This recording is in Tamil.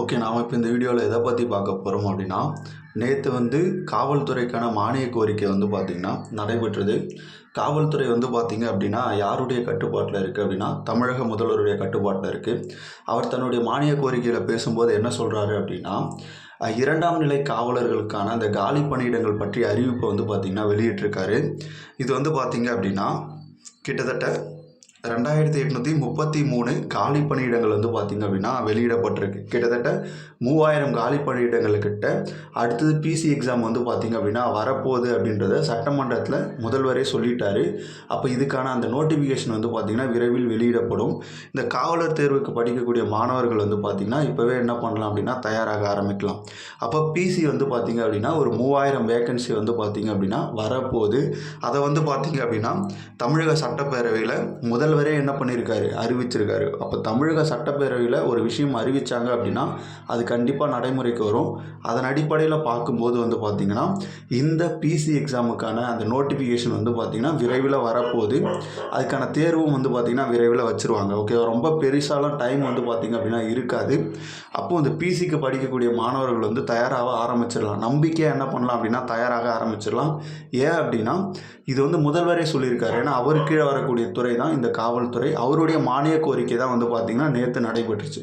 ஓகே நாம் இப்போ இந்த வீடியோவில் எதை பற்றி பார்க்க போகிறோம் அப்படின்னா நேற்று வந்து காவல்துறைக்கான மானிய கோரிக்கை வந்து பார்த்திங்கன்னா நடைபெற்றது. காவல்துறை வந்து பார்த்திங்க அப்படின்னா யாருடைய கட்டுப்பாட்டில் இருக்குது அப்படின்னா தமிழக முதல்வருடைய கட்டுப்பாட்டில் இருக்குது அவர் தன்னுடைய மானிய கோரிக்கையில் பேசும்போது என்ன சொல்கிறாரு அப்படின்னா இரண்டாம் நிலை காவலர்களுக்கான அந்த காலி பணியிடங்கள் பற்றிய அறிவிப்பை வந்து பார்த்திங்கன்னா வெளியிட்டிருக்காரு. இது வந்து பார்த்திங்க அப்படின்னா கிட்டத்தட்ட ரெண்டாயிரத்தி எட்நூற்றி முப்பத்தி மூணு காலி பணியிடங்கள் வந்து பார்த்திங்க அப்படின்னா வெளியிடப்பட்டிருக்கு. கிட்டத்தட்ட மூவாயிரம் காலி பணியிடங்கள்கிட்ட அடுத்தது பிசி எக்ஸாம் வந்து பார்த்திங்க அப்படின்னா வரப்போகுது அப்படின்றத சட்டமன்றத்தில் முதல்வரே சொல்லிட்டாரு. அப்போ இதுக்கான அந்த நோட்டிஃபிகேஷன் வந்து பார்த்திங்கன்னா விரைவில் வெளியிடப்படும். இந்த காவலர் தேர்வுக்கு படிக்கக்கூடிய மாணவர்கள் வந்து பார்த்திங்கன்னா இப்போவே என்ன பண்ணலாம் அப்படின்னா தயாராக ஆரம்பிக்கலாம். அப்போ பிசி வந்து பார்த்திங்க அப்படின்னா ஒரு மூவாயிரம் வேகன்சி வந்து பார்த்திங்க அப்படின்னா வரப்போகுது. அதை வந்து பார்த்திங்க அப்படின்னா தமிழக சட்டப்பேரவையில் முதல் முதல்வரே என்ன பண்ணியிருக்காரு அறிவிச்சிருக்காரு. அப்போ தமிழக சட்டப்பேரவையில் ஒரு விஷயம் அறிவிச்சாங்க அப்படின்னா அது கண்டிப்பாக நடைமுறைக்கு வரும். அதன் அடிப்படையில் பார்க்கும்போது வந்து பார்த்திங்கன்னா இந்த பிசி எக்ஸாமுக்கான அந்த நோட்டிஃபிகேஷன் வந்து பார்த்திங்கன்னா விரைவில் வரப்போகுது. அதுக்கான தேர்வும் வந்து பார்த்திங்கன்னா விரைவில் வச்சுருவாங்க. ஓகே ரொம்ப பெருசாலாம் டைம் வந்து பார்த்திங்க அப்படின்னா இருக்காது. அப்போது இந்த பிசிக்கு படிக்கக்கூடிய மாணவர்கள் வந்து தயாராக ஆரம்பிச்சிடலாம். நம்பிக்கையாக என்ன பண்ணலாம் அப்படின்னா தயாராக ஆரம்பிச்சிடலாம். ஏன் அப்படின்னா இது வந்து முதல்வரே சொல்லியிருக்காரு. ஏன்னா அவர் கீழே வரக்கூடிய துறை தான் இந்த காவல்துறை அவருடைய மானிய கோரிக்கை தான் வந்து பார்த்திங்கன்னா நேற்று நடைபெற்றுச்சு.